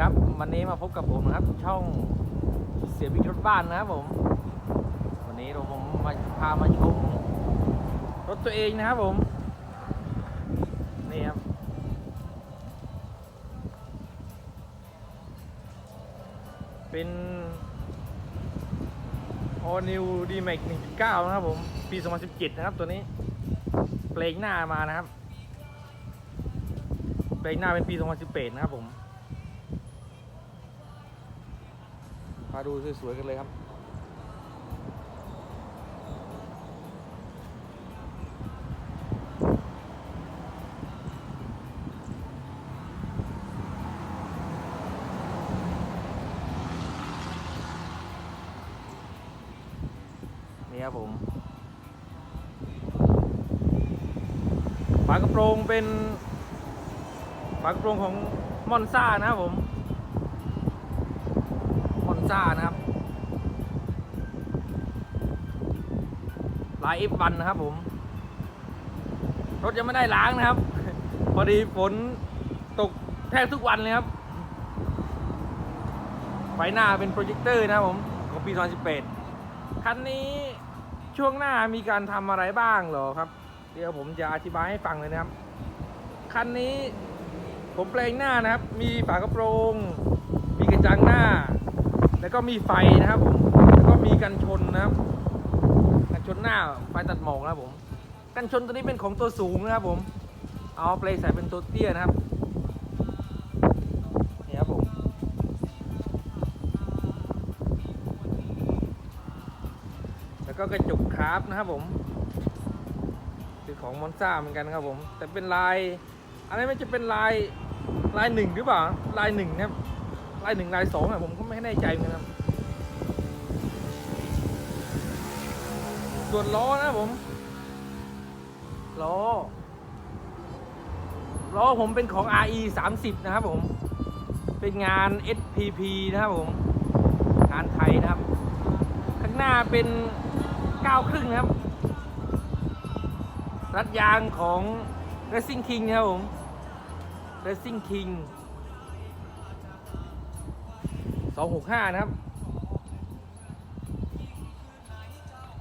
ครับวันนี้มาพบกับผมนะครับ ช่องเสียบิ๊กรถบ้านนะครับผม วันนี้เราผมมาพามาชมรถตัวเองนะครับผมนี่ครับเป็น All New D-Max 1.9 นะครับผม ปี 2017 นะครับตัวนี้เปลงหน้ามานะครับเปลงหน้าเป็นปี 2018 นะครับผม มาดูสวยๆกันเลยครับ นี่ครับผมฝากระโปรงเป็นฝากระโปรงของมอนซ่านะครับผม ซ่านะครับ ลาย F1 นะครับผม รถยังไม่ได้ล้างนะครับ พอดีฝนตกแทบทุกวันเลยครับ ไฟหน้าเป็นโปรเจคเตอร์นะครับผม ของปี 2018 คันนี้ช่วงหน้ามีการทำอะไรบ้างเหรอครับ เดี๋ยวผมจะอธิบายให้ฟังเลยนะครับ คันนี้ผมแปลงหน้านะครับ มีฝากระโปรง มีกระจังหน้า แล้วก็มีไฟนะครับผมแล้วก็มีกันชนนะครับ กันชนหน้าไฟตัดหมอกนะครับผม กันชนตัวนี้เป็นของตัวสูงนะครับผม เอาเปลใส่เป็นตัวเตี้ยนะครับนี่ครับผมแล้วก็กระจกคราฟนะครับผมเป็นของมอนซ่าเหมือนกันครับผม แต่เป็นลายอะไรไม่จะเป็นลายลายหนึ่งหรือเปล่าลายหนึ่งนะครับ ลายหนึ่งลายสองอะผมก็ไม่แน่ใจเหมือนกันส่วนล้อนะผมล้อล้อผมเป็นของ RE 30 นะครับผม เป็นงาน SPP นะครับผม งานไทยนะครับ ข้างหน้าเป็นก้าครึ่งนะครับ รัดยางของ Racing King นะครับผม Racing King 265 นะครับ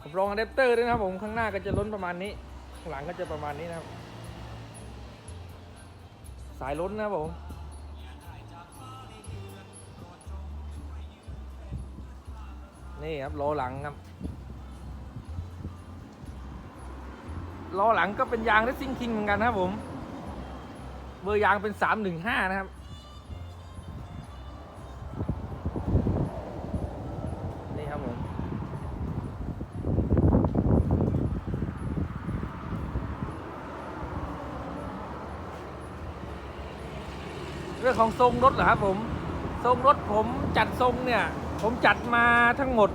ผมรองอะแดปเตอร์ด้วยนะครับผมข้างหน้าก็จะล้นประมาณนี้ ข้างหลังก็จะประมาณนี้นะครับ สายล้นนะครับผมนี่ครับล้อหลังครับล้อหลังก็เป็นยาง Racing King เหมือนกันนะครับผม เบอร์ยางเป็น 315 นะครับ นี่ครับผม เรื่องของทรงรถเหรอครับผมทรงรถผมจัดทรงเนี่ย ผมจัดมาทั้งหมด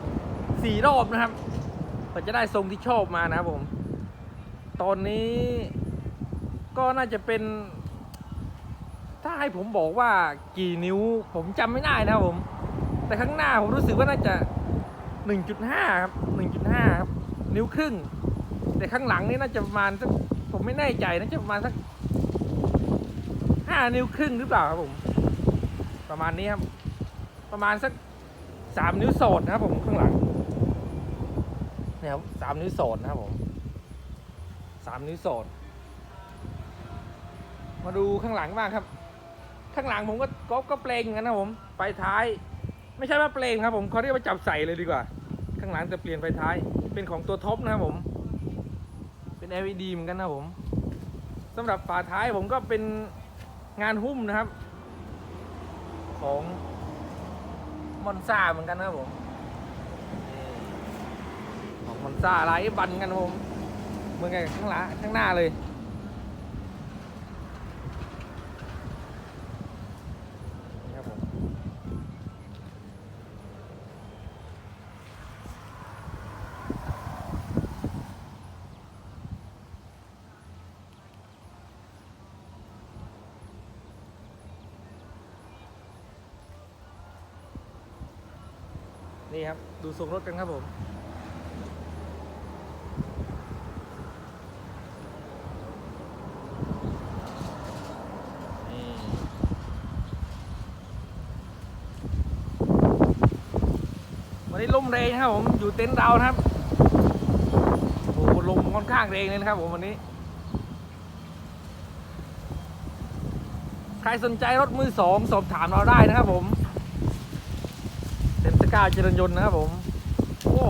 สี่รอบนะครับก็จะได้ทรงที่ชอบมานะครับผม ตอนนี้ก็น่าจะเป็น ถ้าให้ผมบอกว่ากี่นิ้ว ผมจำไม่ได้นะครับผม แต่ข้างหน้าผมรู้สึกว่าน่าจะ 1.5 ครับ 1.5 ครับ นิ้วครึ่ง แต่ข้างหลังนี่น่าจะประมาณสักผมไม่แน่ใจน่าจะประมาณสัก 5 นิ้วครึ่งหรือเปล่าครับผม ประมาณนี้ครับ ประมาณสัก 3 นิ้วโสดนะครับผมข้างหลังเนี่ยครับสามนิ้วโสดนะครับผมสามนิ้วโสด มาดูข้างหลังบ้างครับ ข้างหลังผมก็ก็ก็เปลงกันนะผมไฟท้าย ไม่ใช่ว่าเปลงครับผมเขาเรียกว่าจับใส่เลยดีกว่า ข้างหลังแต่เปลี่ยนไฟท้าย เป็นของตัวท็อปนะครับผม เป็น LED เหมือนกันนะผมสำหรับฝาท้ายผมก็เป็น งานหุ้มนะครับ ของมอนซ่าเหมือนกันนะครับผมของมอนซ่าลายบันกันผมเมืองไงข้างหลังข้างหน้าเลย นี่ครับ ดูทรงรถกันครับผมวันนี้ลมแรงครับผมอยู่เต็นท์เราครับโอ้ลมค่อนข้างแรงเลยนะครับผมวันนี้ ใครสนใจรถมือสองสอบถามเราได้นะครับผม กาเจริญยนต์นะครับผม โอ้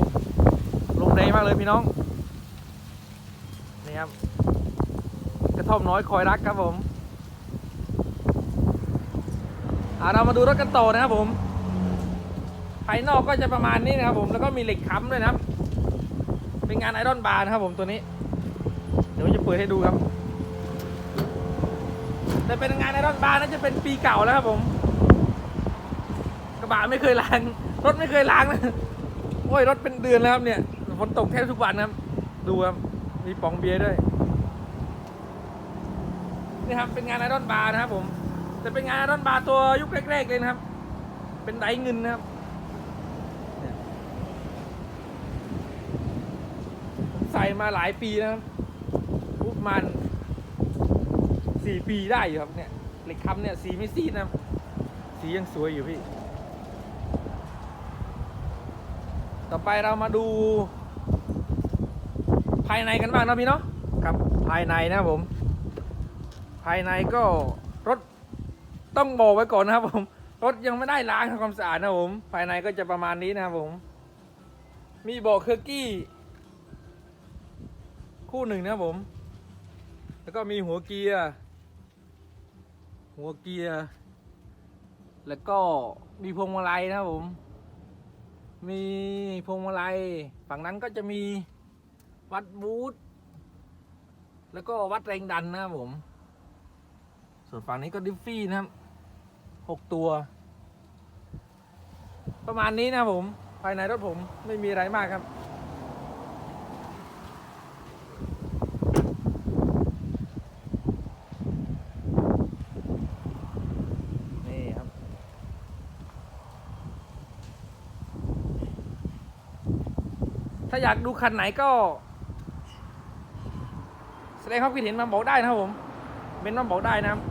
ลมแรงมากเลยพี่น้อง นี่ครับกระท่อมน้อยคอยรักครับผมอ่าเรามาดูรถกันต่อนะครับผม ภายนอกก็จะประมาณนี้นะครับผม แล้วก็มีเหล็กค้ำด้วยนะครับ เป็นงานไอรอนบาร์นะครับผมตัวนี้ เดี๋ยวจะเปิดให้ดูครับ แต่เป็นงานไอรอนบาร์น่าจะเป็นปีเก่าแล้วครับผม กระบะไม่เคยล้าง รถไม่เคยล้างนะโอ้ยรถเป็นเดือนแล้วครับเนี่ยฝนตกแทบทุกวันนะครับ ดูครับมีป๋องเบียร์ด้วยนี่ครับเป็นงานไอรอนบาร์นะครับผมแต่เป็นงานไอรอนบาร์ตัวยุคแรกๆเลยนะครับ เป็นไดเงินนะครับใส่มาหลายปีนะครับประมาณสี่ปีได้อยู่ครับเนี่ยเหล็กคำเนี่ยสีไม่ซีดนะสียังสวยอยู่พี่ ต่อไปเรามาดู ภายในกันบ้างนะพี่เนาะครับภายในนะครับผม ภายในก็รถต้องบอกไว้ก่อนนะครับผมรถยังไม่ได้ล้างทำความสะอาดนะครับผม ภายในก็จะประมาณนี้นะครับผม มีเบอกเคอร์กี้ คู่หนึ่งนะครับผม แล้วก็มีหัวเกียร์ หัวเกียร์ แล้วก็มีพวงมาลัยนะครับผม มีพวงมาลัย ฝั่งนั้นก็จะมีวัดบูธแล้วก็วัดแรงดันนะครับผม ส่วนฝั่งนี้ก็ดิฟฟี่นะครับหกตัว ประมาณนี้นะผม ภายในรถผมไม่มีอะไรมากครับ ถ้าอยากดูคันไหนก็ แสดงความคิดเห็นมาบอกได้นะครับผมเมนมาบอกได้นะครับ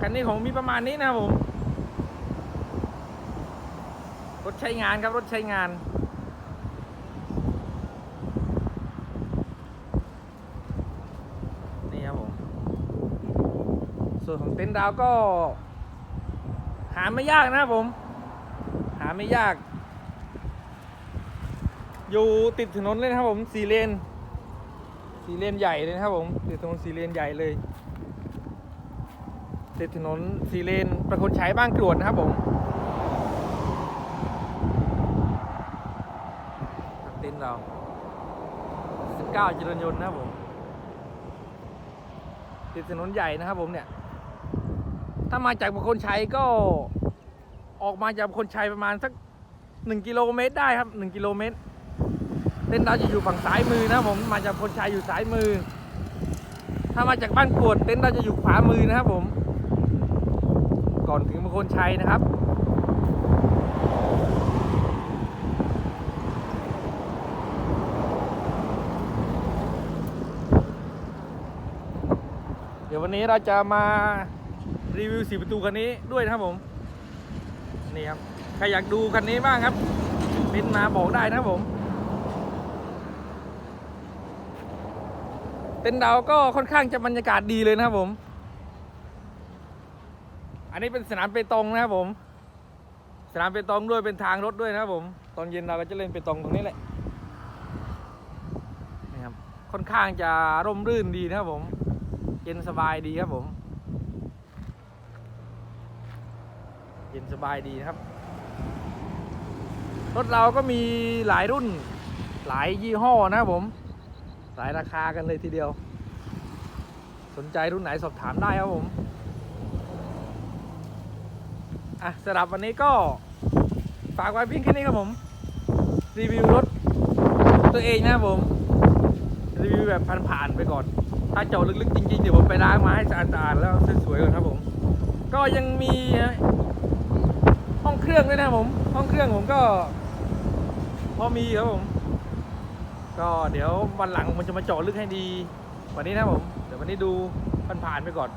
คันนี้ของมีประมาณนี้นะครับผม รถใช้งานครับรถใช้งานนี่ครับผมส่วนของเต็นท์ดาวก็ หาไม่ยากนะครับผม หาไม่ยาก อยู่ติดถนนเลยนะครับผมสี่เลนสี่เลนใหญ่เลยนะครับผมติดถนนสี่เลนใหญ่เลย ติดถนนสี่เลนประคนใชัยบ้านกรวดนะครับผมครับเต็นท์เรา19จริญยนต์นะครับผมติดถนนใหญ่นะครับผมเนี่ย ถ้ามาจากประคนใชัยก็ออกมาจากประคนใชัยประมาณสักหนึ่งกิโลเมตรได้ครับหนึ่งกิโลเมตร เต็นท์เราจะอยู่ฝั่งซ้ายมือนะผมมาจากประคนชัยอยู่ซ้ายมือ ถ้ามาจากบ้านกวดเต็นท์เราจะอยู่ขวามือนะครับผม ก่อนถึงมงคลชัยนะครับเดี๋ยววันนี้เราจะมารีวิวสีประตูคันนี้ด้วยนะครับผมนี่ครับใครอยากดูคันนี้บ้างครับเป็นมาบอกได้นะครับผม เต็นท์ดาวก็ค่อนข้างจะบรรยากาศดีเลยนะครับผม อันนี้เป็นสนามเปตองนะครับผม สนามเปตองด้วยเป็นทางรถด้วยนะครับผม ตอนเย็นเราก็จะเล่นเปตองตรงนี้แหละนี่ครับค่อนข้างจะร่มรื่นดีนะครับผม เย็นสบายดีครับผม เย็นสบายดีนะครับ รถเราก็มีหลายรุ่นหลายยี่ห้อนะครับผม หลายราคากันเลยทีเดียว สนใจรุ่นไหนสอบถามได้ครับผม อะสำหรับวันนี้ก็ฝากไว้เพียงแค่นี้ครับผม รีวิวรถตัวเองนะครับผม รีวิวแบบผ่านๆไปก่อน ถ้าเจาะลึกๆจริงๆ เดี๋ยวผมไปล้างมาให้สะอาดๆแล้วสวยๆก่อนครับผม ก็ยังมีห้องเครื่องด้วยนะครับผม ห้องเครื่องผมก็พอมีครับผม ก็เดี๋ยววันหลังมันจะมาเจาะลึกให้ดีวันนี้นะผมเดี๋ยววันนี้ดูผ่านๆไปก่อน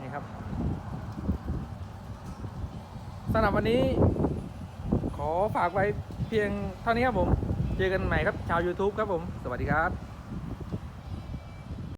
นี่ครับสสำหรับวันนี้ ขอฝากไว้เพียงเท่านี้ครับผม เจอกันใหม่ครับชาว YouTube ครับผม สวัสดีครับ